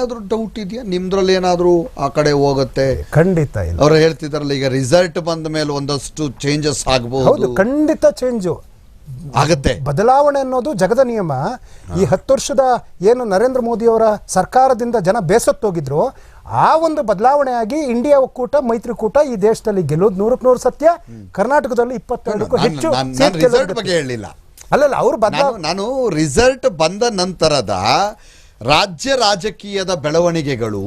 ಏನಾದ್ರೂ ಡೌಟ್ ಇದೆಯಾ? ನಿಮ್ದ್ರಲ್ಲಿ ಏನಾದ್ರೂ ಆ ಕಡೆ ಹೋಗುತ್ತೆ? ಖಂಡಿತ ಇಲ್ಲ. ಅವ್ರು ಹೇಳ್ತಿದಾರಲ್ಲ ಈಗ ರಿಸಲ್ಟ್ ಬಂದ ಮೇಲೆ ಒಂದಷ್ಟು ಚೇಂಜಸ್ ಹೌದು ಆಗಬಹುದು ಖಂಡಿತ ಚೇಂಜು ಆಗತ್ತೆ. ಬದಲಾವಣೆ ಅನ್ನೋದು ಜಗದ ನಿಯಮ. ಈ ಹತ್ತು ವರ್ಷದ ಏನು ನರೇಂದ್ರ ಮೋದಿ ಅವರ ಸರ್ಕಾರದಿಂದ ಜನ ಬೇಸತ್ತೋಗಿದ್ರು ಆ ಒಂದು ಬದಲಾವಣೆ ಆಗಿ ಇಂಡಿಯಾ ಒಕ್ಕೂಟ ಮೈತ್ರಿಕೂಟ ಈ ದೇಶದಲ್ಲಿ ಗೆಲ್ಲೋದು ನೂರಕ್ಕೆ ನೂರು ಸತ್ಯ. ಕರ್ನಾಟಕದಲ್ಲಿ ಇಪ್ಪತ್ತೆರಡಕ್ಕೂ ಹೆಚ್ಚು ರಿಸಲ್ಟ್ ಗೆಲ್ಲೋದು ಬಗ್ಗೆ ಹೇಳಿಲ್ಲ. ಅಲ್ಲಲ್ಲ ಅವ್ರು ಬಂದ ನಾನು ನಾನು ರಿಸಲ್ಟ್ ಬಂದ ನಂತರದ ರಾಜ್ಯ ರಾಜಕೀಯದ ಬೆಳವಣಿಗೆಗಳು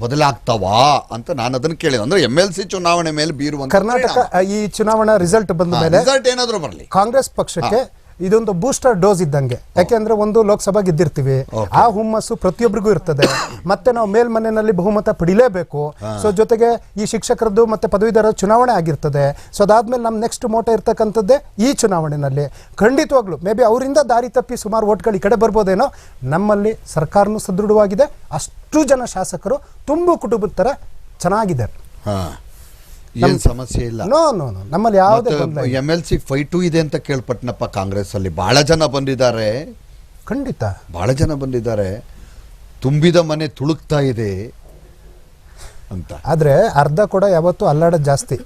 ಬದಲಾಗ್ತವಾ ಅಂತ ನಾನು ಅದನ್ನ ಕೇಳಿದೆ. ಅಂದ್ರೆ ಎಂ ಎಲ್ ಸಿ ಚುನಾವಣೆ ಮೇಲೆ ಬೀರುವ ಕರ್ನಾಟಕ ಈ ಚುನಾವಣಾ ರಿಸಲ್ಟ್ ಬಂದ ಮೇಲೆ ರಿಸಲ್ಟ್ ಏನಾದರೂ ಬರಲಿ. ಕಾಂಗ್ರೆಸ್ ಪಕ್ಷಕ್ಕೆ ಇದೊಂದು ಬೂಸ್ಟರ್ ಡೋಸ್ ಇದ್ದಂಗೆ. ಯಾಕೆಂದ್ರೆ ಒಂದು ಲೋಕಸಭಾ ಗೆದ್ದಿರ್ತೀವಿ. ಆ ಹುಮ್ಮಸ್ಸು ಪ್ರತಿಯೊಬ್ಬರಿಗೂ ಇರ್ತದೆ. ಮತ್ತೆ ನಾವು ಮೇಲ್ಮನೆಯಲ್ಲಿ ಬಹುಮತ ಪಡಿಲೇಬೇಕು. ಸೊ ಜೊತೆಗೆ ಈ ಶಿಕ್ಷಕರದ್ದು ಮತ್ತೆ ಪದವೀಧರ ಚುನಾವಣೆ ಆಗಿರ್ತದೆ. ಸೊ ಅದಾದ್ಮೇಲೆ ನಮ್ಮ ನೆಕ್ಸ್ಟ್ ಮೋಟ ಇರ್ತಕ್ಕಂಥದ್ದೇ ಈ ಚುನಾವಣೆಯಲ್ಲಿ ಖಂಡಿತವಾಗ್ಲು ಮೇ ಬಿ ಅವರಿಂದ ದಾರಿ ತಪ್ಪಿ ಸುಮಾರು ಓಟ್ಗಳು ಈ ಕಡೆ ಬರ್ಬೋದೇನೋ ನಮ್ಮಲ್ಲಿ ಸರ್ಕಾರನೂ ಸದೃಢವಾಗಿದೆ. ಅಷ್ಟು ಜನ ಶಾಸಕರು ತುಂಬು ಕುಟುಂಬದ ಥರ ಚೆನ್ನಾಗಿದ್ದಾರೆ. ಏನ್ ಸಮಸ್ಯೆ ಇಲ್ಲ. ನೋ ನೋ ನೋ ನಮ್ಮಲ್ಲಿ ಯಾವುದೇ ಎಂ ಇಲ್ಲ. ಎಲ್ ಸಿ ಫೈಟು ಇದೆ ಅಂತ ಕೇಳ್ಪಟ್ಟನಪ್ಪ ಕಾಂಗ್ರೆಸ್ ಅಲ್ಲಿ ಬಹಳ ಜನ ಬಂದಿದ್ದಾರೆ. ಖಂಡಿತ. ಬಹಳ ಜನ ಬಂದಿದ್ದಾರೆ. ತುಂಬಿದ ಮನೆ ತುಳುಕ್ತಾ ಇದೆ ಅಂತ. ಆದ್ರೆ ಅರ್ಧ ಕೂಡ ಯಾವತ್ತು ಅಲ್ಲಾಡ ಜಾಸ್ತಿ.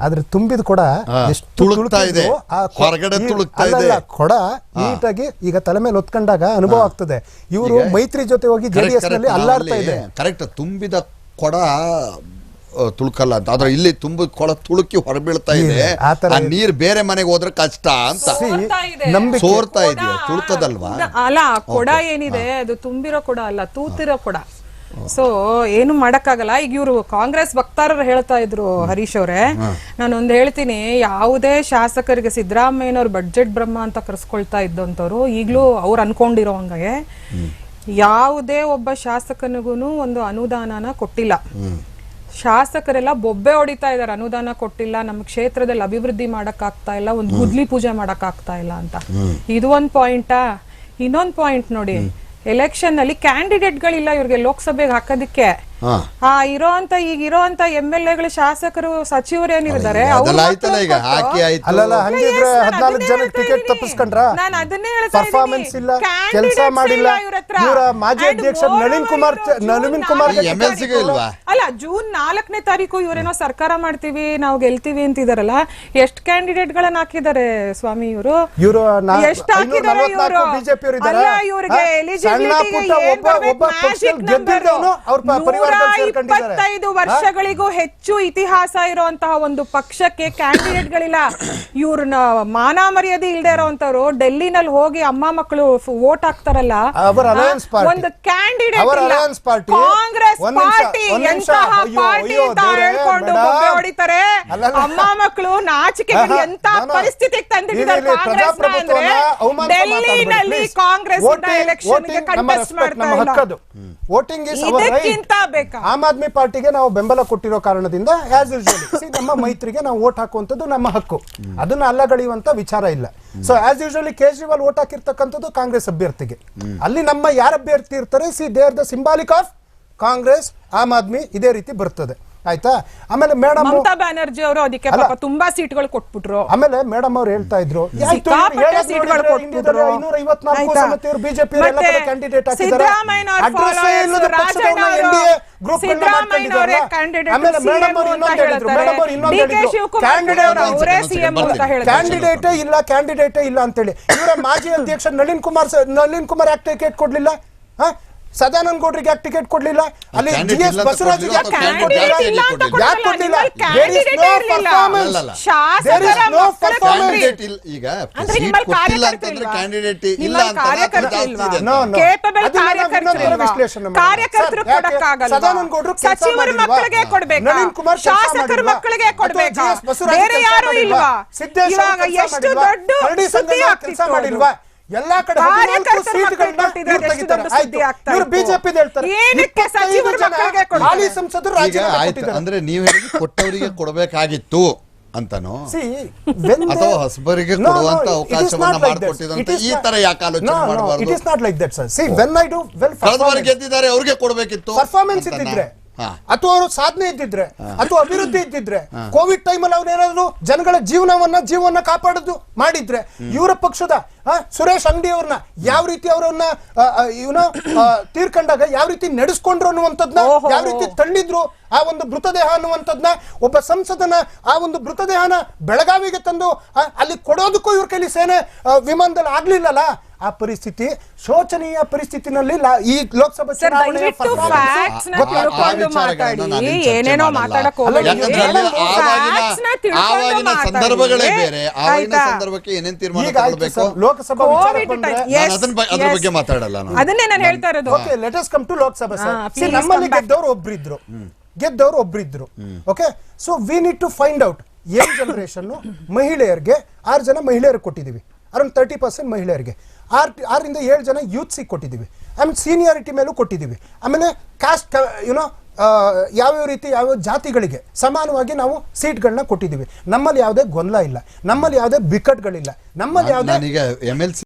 ಆದ್ರೆ ತುಂಬಿದ ಕೊಡ ಹಾ, ಎಷ್ಟು ತುಳುಕ್ತಾ ಇದೆ. ತುಳುಕಿದ್ವೋ ಆ ಕೊ- ಹೊರಗಡೆ ಈ- ತುಳುಕ್ತಾ ಅಲ್ಲಲ್ಲ, ಇದೆ. ಕೊಡ ನೀಟಾಗಿ ಈಗ ತಲೆ ಮೇಲೆ ಹೊತ್ಕೊಂಡಾಗ ಅನುಭವ ಆಗ್ತದೆ. ಇವರು ಮೈತ್ರಿ ಜೊತೆ ಹೋಗಿ ಜೆಡಿಎಸ್ನಲ್ಲಿ ಅಲ್ಲಾಡ್ತಾ ಇದೆ. ಕರೆಕ್ಟ್ ತುಂಬಿದ ಕೊಡ ತುಳುಕಲ್ಲ ಅಂತ. ಆದ್ರೆ ಇಲ್ಲಿ ತುಂಬ ಕೊಳ ತುಳುಕಿ ಹೊರಬೀಳ್ತಾ ಇದೆ ಇದೆ, ಆ ತರ ಆ ನೀರ್ ಬೇರೆ ಮನೆಗೆ ಹೋದ್ರೆ ಕಷ್ಟ ಅಂತ. ಸೋರ್ತಾ ಇದೆ. ನಂಬಿಕೆ. ಸೋರ್ತಾ ಕೊಡ- ಇದೆಯಾ? ತುಳ್ತದಲ್ವಾ? ಅಲ್ಲ ಕೊಡ ಏನಿದೆ? ಅದು ತುಂಬಿರೋ ಕೊಡ ಅಲ್ಲ ತೂತಿರೋ ಕೊಡ. ಸೊ ಏನು ಮಾಡಕ್ಕಾಗಲ್ಲ. ಈಗ ಇವರು ಕಾಂಗ್ರೆಸ್ ವಕ್ತಾರರು ಹೇಳ್ತಾ ಇದ್ರು ಹರೀಶ್ ಅವರೇ. ಒಂದ್ ಹೇಳ್ತೀನಿ ಯಾವುದೇ ಶಾಸಕರಿಗೆ ಸಿದ್ದರಾಮಯ್ಯನವ್ರ ಬಡ್ಜೆಟ್ ಬ್ರಹ್ಮ ಅಂತ ಕರೆಸ್ಕೊಳ್ತಾ ಇದ್ದಂಥವ್ರು ಈಗಲೂ ಅವ್ರು ಅನ್ಕೊಂಡಿರೋ ಹಂಗೆ. ಯಾವುದೇ ಒಬ್ಬ ಶಾಸಕನಿಗೂ ಒಂದು ಅನುದಾನನ ಕೊಟ್ಟಿಲ್ಲ. ಶಾಸಕರೆಲ್ಲ ಬೊಬ್ಬೆ ಹೊಡಿತಾ ಇದಾರೆ ಅನುದಾನ ಕೊಟ್ಟಿಲ್ಲ ನಮ್ಮ ಕ್ಷೇತ್ರದಲ್ಲಿ ಅಭಿವೃದ್ಧಿ ಮಾಡಕ್ ಆಗ್ತಾ ಇಲ್ಲ ಒಂದು ಗುದ್ಲಿ ಪೂಜೆ ಮಾಡಕ್ ಆಗ್ತಾ ಇಲ್ಲ ಅಂತ. ಇದು ಒಂದ್ ಪಾಯಿಂಟಾ ಇನ್ನೊಂದ್ ಪಾಯಿಂಟ್ ನೋಡಿ. ಎಲೆಕ್ಷನ್ನಲ್ಲಿ ಕ್ಯಾಂಡಿಡೇಟ್ ಗಳಿಲ್ಲ ಇವ್ರಿಗೆ ಲೋಕಸಭೆಗೆ ಹಾಕೋದಿಕ್ಕೆ. ಹಾ. ಆ ಇರೋಂತ ಈಗ ಇರೋಂತ ಎಂ ಎಲ್ ಎಗಳು ಶಾಸಕರು ಸಚಿವರು ಏನಿದ್ದಾರೆ ಅದೆಲ್ಲ ಆಯ್ತಲ್ಲ ಈಗ? ಹಾಕಿ ಆಯ್ತು. ಅಲ್ಲಲ್ಲ ಹಂಗಿದ್ರೆ Yes, ಹದಿನಾಲ್ಕು ಅದನ್ನೇ ಜನಕ್ಕೆ ಟಿಕೆಟ್ ಇದ್ದೀನಿ. ತಪ್ಪಿಸ್ಕೊಂಡ್ರ? ನಾನು ಅದನ್ನೇ ಹೇಳ್ತಾ ಪರ್ಫಾರ್ಮೆನ್ಸ್ ಇಲ್ಲ ಕೆಲಸ ಮಾಡಿಲ್ಲ. ಇವರ ಮಾಜಿ ಅಧ್ಯಕ್ಷ ನಳಿನ್ ಕುಮಾರ್ ನಳಿನ್ ಕುಮಾರ್ ಇಲ್ವಾ? ಅಲ್ಲ ಜೂನ್ ನಾಲ್ಕನೇ ತಾರೀಕು ಇವರೇನೋ ಸರ್ಕಾರ ಮಾಡ್ತೀವಿ ನಾವು ಗೆಲ್ತೀವಿ ಅಂತಿದಾರಲ್ಲ ಎಷ್ಟು ಕ್ಯಾಂಡಿಡೇಟ್ ಗಳನ್ನ ಹಾಕಿದ್ದಾರೆ ಸ್ವಾಮಿ ಇವರು? ಇವರು ಎಷ್ಟು ಹಾಕಿದ್ದಾರೆ ಇವರು? ಬಿಜೆಪಿ. ಅವ್ರ ಪರಿವಾರದಲ್ಲಿ ಸೇರ್ಕೊಂಡಿದ್ದಾರೆ ಇಪ್ಪತ್ತೈದು ವರ್ಷಗಳಿಗೂ ಹೆಚ್ಚು ಇತಿಹಾಸ ಇರುವಂತಹ ಒಂದು ಪಕ್ಷಕ್ಕೆ ಕ್ಯಾಂಡಿಡೇಟ್ ಗಳಿಲ್ಲ ಇವ್ರನ್ನ ಮಾನ ಮರ್ಯಾದೆ ಇಲ್ದೇ ಇರೋಂತವ್ರು ಡೆಲ್ಲಿನಲ್ಲಿ ಹೋಗಿ ಅಮ್ಮ ಮಕ್ಕಳು ವೋಟ್ ಹಾಕ್ತಾರಲ್ಲ ಒಂದು ಕ್ಯಾಂಡಿಡೇಟ್ ಕಾಂಗ್ರೆಸ್ ಪಾರ್ಟಿ ಎಂತಹ ಪಾರ್ಟಿ ಅಂತ ಹೇಳ್ಕೊಂಡು ಹೊಡಿತಾರೆ. ಅಮ್ಮ ಮಕ್ಕಳು ನಾಚಿಕೆ ಎಂತ ಪರಿಸ್ಥಿತಿ ಪರಿಸ್ಥಿತಿಗೆ ತಂದಿದ್ದಾರೆ ಕಾಂಗ್ರೆಸ್ ಅಂದ್ರೆ ಡೆಲ್ಲಿನಲ್ಲಿ ಕಾಂಗ್ರೆಸ್ ಎಲೆಕ್ಷನ್ ಕಂಟೆಸ್ಟ್ ಮಾಡ್ತಾ ಇಲ್ಲ. ವೋಟಿಂಗ್ ಇದಕ್ಕಿಂತ ಆಮ್ ಆದ್ಮಿ ಪಾರ್ಟಿಗೆ ನಾವು ಬೆಂಬಲ ಕೊಟ್ಟಿರೋ ಕಾರಣದಿಂದ ಆಸ್ ಯೂಶುವಲಿ ನಮ್ಮ ಮೈತ್ರಿಗೆ ನಾವು ವೋಟ್ ಹಾಕುವಂಥದ್ದು ನಮ್ಮ ಹಕ್ಕು. ಅದನ್ನ ಅಲ್ಲಗಳಿಯುವಂತ ವಿಚಾರ ಇಲ್ಲ. So as usually Kejriwal vote ಹಾಕಿರ್ತಕ್ಕಂಥದ್ದು Congress ಅಭ್ಯರ್ಥಿಗೆ. ಅಲ್ಲಿ ನಮ್ಮ ಯಾರ ಅಭ್ಯರ್ಥಿ ಇರ್ತಾರೆ? See they are the symbolic of Congress, Aam Aadmi, ಇದೇ ರೀತಿ ಬರ್ತದೆ. ಆಯ್ತಾ? ಆಮೇಲೆ ಮೇಡಮ್ ಮಮತಾ ಬ್ಯಾನರ್ಜಿ ಅವರು ಅದಕ್ಕೆ. ಪಾಪ ತುಂಬಾ ಸೀಟ್ಗಳು ಕೊಟ್ಬಿಟ್ರು. ಆಮೇಲೆ ಮೇಡಮ್ ಅವ್ರು ಹೇಳ್ತಾ ಇದ್ರು ಕ್ಯಾಂಡಿಡೇಟ್ ಇಲ್ಲ ಕ್ಯಾಂಡಿಡೇಟೇ ಇಲ್ಲ ಅಂತೇಳಿ. ಇವರ ಮಾಜಿ ಅಧ್ಯಕ್ಷ ನಳಿನ್ ಕುಮಾರ್ ನಳಿನ್ ಕುಮಾರ್ ಯಾಕೆ ಟಿಕೆಟ್ ಕೊಡ್ಲಿಲ್ಲ ಹ? ಸದಾನಂದ ಗೌಡ್ರಿಗೆ ಯಾಕೆ ಟಿಕೆಟ್ ಕೊಡ್ಲಿಲ್ಲ? ಅಲ್ಲಿ ಜಿ ಎಸ್ ಬಸವರಾಜ್ ಕೊಡ್ಲಿಲ್ಲ ಯಾಕೆ ಈಗ? ಕ್ಯಾಂಡಿಡೇಟ್ ಇಲ್ಲ ಕಾರ್ಯಕರ್ತರು? ಸದಾನಂದ ಗೌಡ್ರು ಸಚಿವರ? ಮಕ್ಕಳಿಗೆ ಕೊಡ್ಬೇಕಾ? ಕೆಲ್ಸ ಶಾಸಕರ? ಮಕ್ಕಳಿಗೆ ಕೊಡ್ಬೇಕಾ? ಬೇರೆ ಯಾರು ಇಲ್ವಾ? ಸಿದ್ದೇಶ್ ಇವಾಗ ಅವ್ರು ಕೆಲ್ಸ ಎಷ್ಟು? ದೊಡ್ಡ ಸುದ್ದಿ ಆಗ್ತಿತ್ತು ಮಾಡಿಲ್ವಾ? ಎಲ್ಲಾ ಕಡೆ ಅಂದ್ರೆ ನೀವು ಹೇಳಿ ಕೊಟ್ಟವರಿಗೆ ಕೊಡಬೇಕಾಗಿತ್ತು ಅಂತನೋ ಅಥವಾ ಹೊಸಬರಿಗೆ ಕೊಡುವಂತ ಅವಕಾಶವನ್ನ. ಮಾಡ್ಕೊಟ್ಟಿದಂತೆ ಈ ತರ ಯಾಕೆ ಆಲೋಚನೆ ಮಾಡಬಾರ್ದು like that, sir. See, when I do well ಕಳೆದ ಗೆದ್ದಿದ್ದಾರೆ ಅವ್ರಿಗೆ ಕೊಡಬೇಕಿತ್ತು ಪರ್ಫಾರ್ಮೆನ್ಸ್? ಇದ್ದಿದ್ರೆ. ಅಥವಾ ಅವರು ಸಾಧನೆ ಇದ್ದಿದ್ರೆ ಅಥವಾ ಅಭಿವೃದ್ಧಿ ಇದ್ದಿದ್ರೆ ಕೋವಿಡ್ ಟೈಮಲ್ಲಿ ಅವ್ರೇನಾದ್ರು ಜನಗಳ ಜೀವನವನ್ನ ಜೀವವನ್ನ ಕಾಪಾಡೋದು ಮಾಡಿದ್ರೆ ಇವರ ಪಕ್ಷದ ಸುರೇಶ್ ಅಂಗಡಿ ಅವ್ರನ್ನ ಯಾವ ರೀತಿ ಅವರನ್ನ ಇವನ ತೀರ್ಕೊಂಡಾಗ ಯಾವ ರೀತಿ ನಡೆಸ್ಕೊಂಡ್ರು ಅನ್ನುವಂಥದ್ನ. ಯಾವ ರೀತಿ ತಳ್ಳಿದ್ರು ಆ ಒಂದು ಮೃತದೇಹ ಅನ್ನುವಂಥದ್ನ ಒಬ್ಬ ಸಂಸದನ ಆ ಒಂದು ಮೃತದೇಹನ ಬೆಳಗಾವಿಗೆ ತಂದು ಅಲ್ಲಿ ಕೊಡೋದಕ್ಕೂ ಇವ್ರ ಕೈಲಿ ಸೇನೆ ವಿಮಾನದಲ್ಲಿ ಆಗ್ಲಿಲ್ಲಲ್ಲ ಆ ಪರಿಸ್ಥಿತಿ ಶೋಚನೀಯ ಪರಿಸ್ಥಿತಿನಲ್ಲಿ ಲಾ- ಈ ಲೋಕಸಭಾ ಸರ್ ಚುನಾವಣೆಯ ದಯವಿಟ್ಟು performance ಫ್ಯಾಕ್ಟ್ಸ್ನ ಆ- ಆ ವಿಚಾರಗಳನ್ನ ನಾನು ಮಾತಾಡಿ. ಚರ್ಚೆ ಏನೇನೋ ಮಾಡಲ್ಲ. ಮಾತಾಡಕ್ ಅಲ್ಲ, ಹೋಗ್ಬೇಡಿ. ಯಾಕಂದ್ರೆ ಅಲ್ಲಿ ಆವಾಗಿನ Facts ನ ತಿಳ್ಕೊಂಡು ಆವಾಗಿನ ಮಾತಾಡಿ. ಸಂದರ್ಭಗಳೇ ಬೇರೆ. ಆವಾಗಿನ ಆಯ್ತಾ? ಸಂದರ್ಭಕ್ಕೆ ಏನೇನ್ ತೀರ್ಮಾನ ಈಗ ಆಯ್ತು ತಗೊಳ್ಬೇಕು? ಸರ್, ಲೋಕಸಭಾ ವಿಚಾರ ಕೋವಿಡ್ ಬಂದ್ರೆ ಟೈಮ್ ನಾನು ಅದನ್ನ ಬ- ಅದ್ರ ಬಗ್ಗೆ ಮಾತಾಡಲ್ಲ ನಾನು. ಅದನ್ನೇ ನಾನು ಹೇಳ್ತಾ ಇರೋದು. Okay let us come to Loksabha sir ಹಾ, See, please ನಮ್ಮಲ್ಲಿ come back. ಗೆದ್ದವರು ಒಬ್ರಿದ್ರು. ಗೆದ್ದವರು ಒಬ್ರಿದ್ರು. Okay so we need to find out ಏನ್ ಜನರೇಷನ್ ಮಹಿಳೆಯರಿಗೆ ಆರು ಜನ ಮಹಿಳೆಯರಿಗೆ ಕೊಟ್ಟಿದೀವಿ ಅರೌಂಡ್ ತರ್ಟಿ ಪರ್ಸೆಂಟ್ ಮಹಿಳೆಯರಿಗೆ. ಆರ್ ಆರರಿಂದ ಏಳು ಜನ ಯೂತ್ಸಿಗೆ ಕೊಟ್ಟಿದ್ದೀವಿ. ಆಮೇಲೆ ಸೀನಿಯಾರಿಟಿ ಮೇಲೂ ಕೊಟ್ಟಿದ್ದೀವಿ. ಆಮೇಲೆ ಕಾಸ್ಟ್ ಯುನೋ ಯಾವ್ಯಾವ ರೀತಿ ಯಾವ್ಯಾವ ಜಾತಿಗಳಿಗೆ ಸಮಾನವಾಗಿ ನಾವು ಸೀಟ್ಗಳನ್ನ ಕೊಟ್ಟಿದ್ದೀವಿ. ನಮ್ಮಲ್ಲಿ ಯಾವುದೇ ಗೊಂದಲ ಇಲ್ಲ. ನಮ್ಮಲ್ಲಿ ಯಾವುದೇ ಬಿಕ್ಕಟ್ಗಳಿಲ್ಲ. ನಮ್ಮಲ್ಲಿ ಯಾವುದೇ ಎಂ ಎಲ್